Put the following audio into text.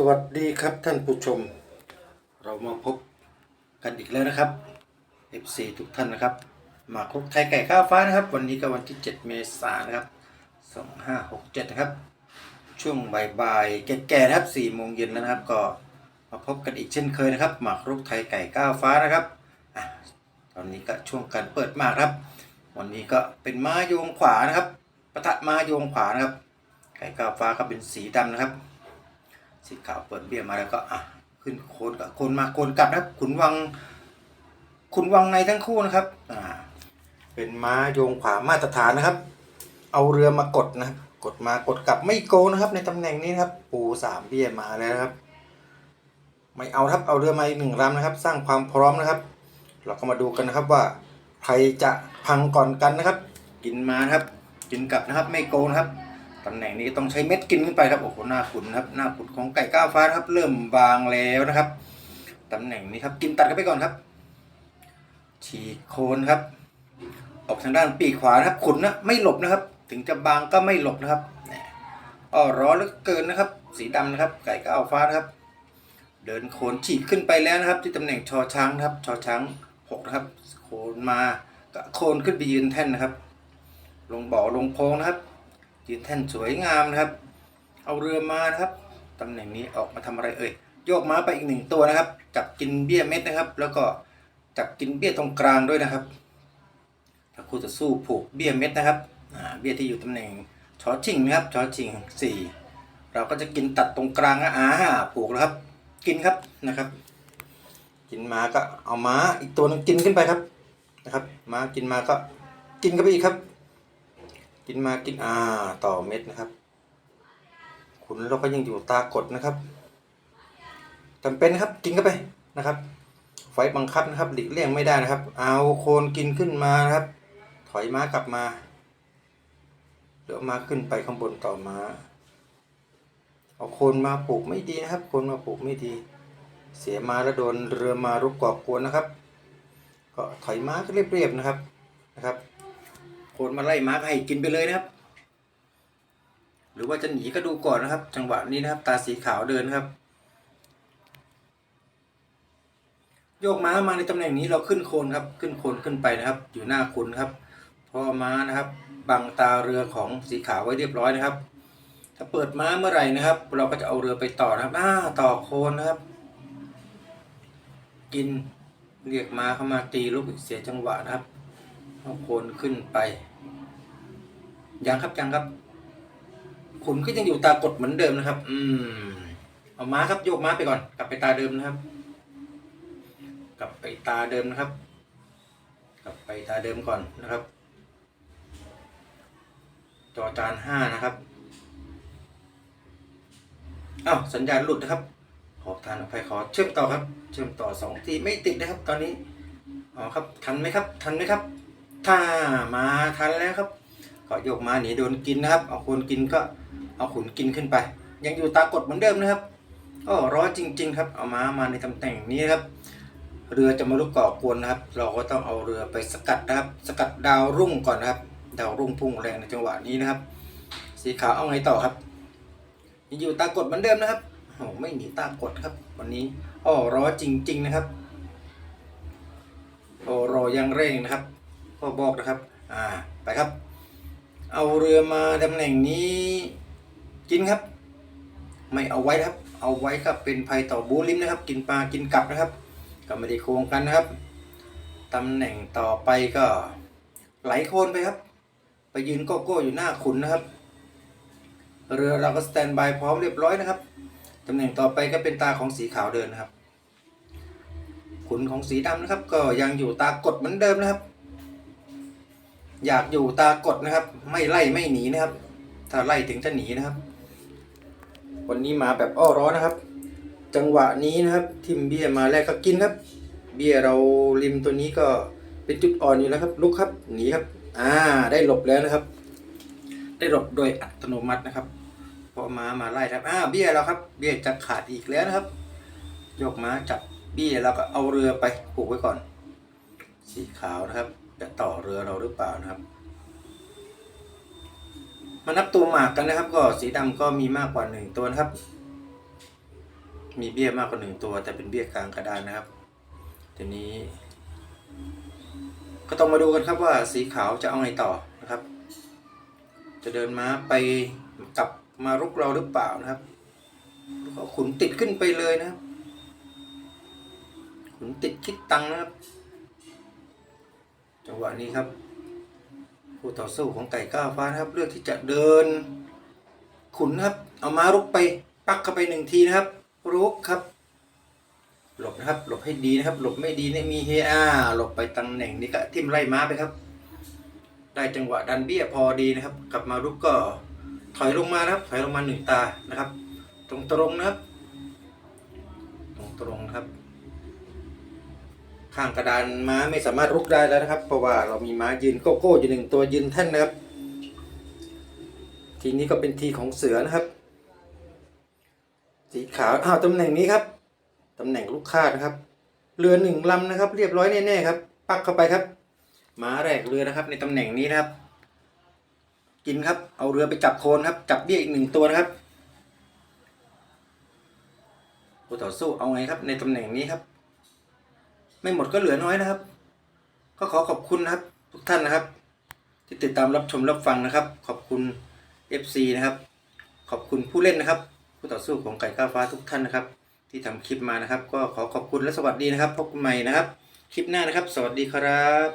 สวัสดีครับท่านผู้ชม เรามาพบกันอีกแล้วนะครับ FC ทุกท่านนะครับ มาครบไทยไก่ข้าวฟ้านะครับ วันนี้ก็วันที่ 7 เมษายนนะครับ 2567 นะครับ ช่วงบ่ายๆแก่ๆนะครับ4โมงเย็นแล้วนะครับ ก็มาพบกันอีกเช่นเคยนะครับหมากรุกไทยไก่ก้าวฟ้านะครับอะตอนนี้ก็ช่วงการเปิดมากครับ วันนี้ก็เป็นม้าโยงขวานะครับปะทะม้าโยงขวานะครับ ไก่ก้าวฟ้าก็เป็นสีดำนะครับ สีขาวเปิดเบี้ยมาแล้วก็อะขึ้นโคนกับโคนมาโคนกลับนะครับขุนวังขุนวังในทั้งคู่นะครับอ่าเป็นม้าโยงขวามาตรฐานนะครับ เอาเรือมากดนะครับกดมากดกลับไม่โกนะครับ ในตำแหน่งนี้นะครับ ปูสามเบี้ยมาแล้วครับ ไม่เอาครับเอาเรือมาอีกหนึ่งลำนะครับ สร้างความพร้อมนะครับ เราก็มาดูกันนะครับว่าใครจะพังก่อนกันนะครับ กินมาครับ กินกลับนะครับไม่โกนะครับ ตำแหน่งนี้ต้องใช้เม็ดกินขึ้นไปครับโอ้โหหน้าขุนครับหน้าขุนของไก่ก้าวฟ้าครับ เริ่มบางแล้วนะครับตำแหน่งนี้ครับกินตัดกันไปก่อนครับ ฉีกโคนครับ ออกทางด้านปีกขวานะครับขุนนะไม่หลบนะครับ ถึงจะบางก็ไม่หลบนะครับอ้อร้อนเหลือเกินนะครับ สีดำนะครับ ไก่ก้าวฟ้านะครับ เดินโคนฉีกขึ้นไปแล้วนะครับ ที่ตำแหน่งชอช้างนะครับชอช้างหกนะครับ โคนมาก็โคนขึ้นไปยืนแท่นนะครับ ลงบ่อลงโพงนะครับ ยืนแท่นสวยงามนะครับ เอาเรือมานะครับตำแหน่งนี้ออกมาทำอะไรเอ่ยโยกม้าไปอีกหนึ่งตัวนะครับ จับกินเบี้ยเม็ดนะครับ แล้วก็จับกินเบี้ยตรงกลางด้วยนะครับถ้าคู่จะสู้ผูกเบี้ยเม็ดนะครับอ่าเบี้ยที่อยู่ตำแหน่งชอชิงนะครับชอชิงสี่เราก็จะกินตัดตรงกลางนะอ่าผูกแล้วครับ กินครับนะครับ กินมาก็เอาม้าอีกตัวหนึงกินขึ้นไปครับนะครับ ม้ากินมาก็กินกันไปอีกครับ กินมากินอ่าต่อเม็ดนะครับ ขุนเราก็ยังอยู่ตากดนะครับจำเป็นครับกินเข้าไปนะครับ ไฟบังคับนะครับหลีกเลี่ยงไม่ได้นะครับ เอาโคนกินขึ้นมานะครับ ถอยม้ากลับมาเดี๋ยวม้าขึ้นไปข้างบนต่อม้าเอาโคนมาปลูกไม่ดีนะครับ โคนมาปลูกไม่ดี เสียมาแล้วโดนเรือมารุกก่อกวนนะครับ ก็ถอยม้าก็เรียบๆนะครับนะครับ คนมาไล่ม้าให้กินไปเลยนะครับ หรือว่าจะหนีก็ดูก่อนนะครับ จังหวะนี้นะครับ ตาสีขาวเดินครับ โยกม้ามาในตำแหน่งนี้เราขึ้นโคนครับ ขึ้นโคนขึ้นไปนะครับ อยู่หน้าคุณครับเพราะม้านะครับบังตาเรือของสีขาวไว้เรียบร้อยนะครับ ถ้าเปิดม้าเมื่อไหร่นะครับ เราก็จะเอาเรือไปต่อนะครับอ่าต่อโคนนะครับ กินเรียกม้าเข้ามาตีลูกเสียจังหวะนะครับ เอาโคนขึ้นไปยังครับยังครับขุนก็ยังอยู่ตากดเหมือนเดิมนะครับ อืม เอาม้าครับโยกม้าไปก่อน กลับไปตาเดิมนะครับ กลับไปตาเดิมนะครับ กลับไปตาเดิมก่อนนะครับ จอจานห้านะครับอ้าวสัญญาณหลุดนะครับ ขอทานอภัยขอเชื่อมต่อครับ เชื่อมต่อสองทีไม่ติดนะครับ ตอนนี้อ๋อครับทันไหมครับ ทันไหมครับ ถ้ามาทันแล้วครับก็โยกมาหนีโดนกินนะครับ เอาคนกินก็เอาขุนกินขึ้นไป ยังอยู่ตากดเหมือนเดิมนะครับโอ้ร้อนจริง ๆ ครับ เอาม้ามาในตำแหน่งนี้นะครับ เรือจะมาลุกก่อกวนนะครับ เราก็ต้องเอาเรือไปสกัดนะครับ สกัดดาวรุ่งก่อนนะครับ ดาวรุ่งพุ่งแรงในจังหวะนี้นะครับ สีขาวเอาไงต่อครับยังอยู่ตากดเหมือนเดิมนะครับโอ้ไม่หนีตากดครับ วันนี้อ้อร้อนจริง ๆ นะครับโอ้รอยังเร่งนะครับ ก็บอกนะครับอ่าไปครับ เอาเรือมาตำแหน่งนี้กินครับ ไม่เอาไว้ครับ เอาไว้ก็เป็นภัยต่อบูลิมนะครับ กินปลากินกลับนะครับก็ไม่ได้โคงกันนะครับตำแหน่งต่อไปก็ไหลโคนไปครับ ไปยืนโก้โก้อยู่หน้าขุนนะครับ เรือเราก็สแตนบายพร้อมเรียบร้อยนะครับตำแหน่งต่อไปก็เป็นตาของสีขาวเดินนะครับ ขุนของสีดำนะครับ ก็ยังอยู่ตากดเหมือนเดิมนะครับ อยากอยู่ตากดนะครับ ไม่ไล่ไม่หนีนะครับ ถ้าไล่ถึงจะหนีนะครับ วันนี้มาแบบอ้อร้อนนะครับ จังหวะนี้นะครับ ทิมเบียมาแรกก็กินครับ เบียเราริมตัวนี้ก็เป็นจุดอ่อนอยู่แล้วครับ ลุกครับหนีครับ อ่า ได้หลบแล้วนะครับ ได้หลบโดยอัตโนมัตินะครับพราะม้ามาไล่ครับ อ่า เบียเราครับ เบียจะขาดอีกแล้วนะครับยกม้าจับเบี้ยแล้วก็เอาเรือไปผูกไว้ก่อน สีขาวนะครับ จะต่อเรือเราหรือเปล่านะครับ มานับตัวหมากกันนะครับ ก็สีดำก็มีมากกว่าหนึ่งตัวนะครับ มีเบี้ยมากกว่าหนึ่งตัว แต่เป็นเบี้ยกลางกระดานนะครับทีนี้ ก็ต้องมาดูกันครับว่าสีขาวจะเอาไงต่อนะครับ จะเดินม้าไปกลับมารุกเราหรือเปล่านะครับก็ขุนติดขึ้นไปเลยนะครับขุนติดคิดตังนะครับ จังหวะนี้ครับผู้ต่อสู้ของไก่ก้าวฟ้านะครับ เลือกที่จะเดิน ขุนครับ เอาม้ารุกไป ปักเข้าไปหนึ่งทีนะครับ รุกครับ หลบนะครับ หลบให้ดีนะครับ หลบไม่ดีเนี่ยมีเฮอาหลบไปตำแหน่งนี้ก็ทิ่มไล่ม้าไปครับ ได้จังหวะดันเบี้ยพอดีนะครับ กลับมารุกก็ถอยลงมานะครับ ถอยลงมาหนึ่งตานะครับ ตรงตรงนะครับ ตรงตรงครับ ข้างกระดานม้าไม่สามารถรุกได้แล้วนะครับ เพราะว่าเรามีม้ายืนโก้โก้อยู่หนึ่งตัวยืนแท่นนะครับ ทีนี้ก็เป็นทีของเสือนะครับ สีขาวอ้าวตำแหน่งนี้ครับตำแหน่งลูกคาดนะครับ เรือหนึ่งลำนะครับ เรียบร้อยแน่ๆครับ ปักเข้าไปครับม้าแรกเรือนะครับ ในตำแหน่งนี้นะครับ กินครับ เอาเรือไปจับโคนครับ จับเบี้ยอีกหนึ่งตัวนะครับผู้ต่อสู้เอาไงครับ ในตำแหน่งนี้ครับ ไม่หมดก็เหลือน้อยนะครับ ก็ขอขอบคุณนะครับ ทุกท่านนะครับ ที่ติดตามรับชมรับฟังนะครับ ขอบคุณ FC นะครับ ขอบคุณผู้เล่นนะครับ ผู้ต่อสู้ของไก่ก้าวฟ้าทุกท่านนะครับ ที่ทำคลิปมานะครับ ก็ขอขอบคุณและสวัสดีนะครับพบกันใหม่นะครับ คลิปหน้านะครับ สวัสดีครับ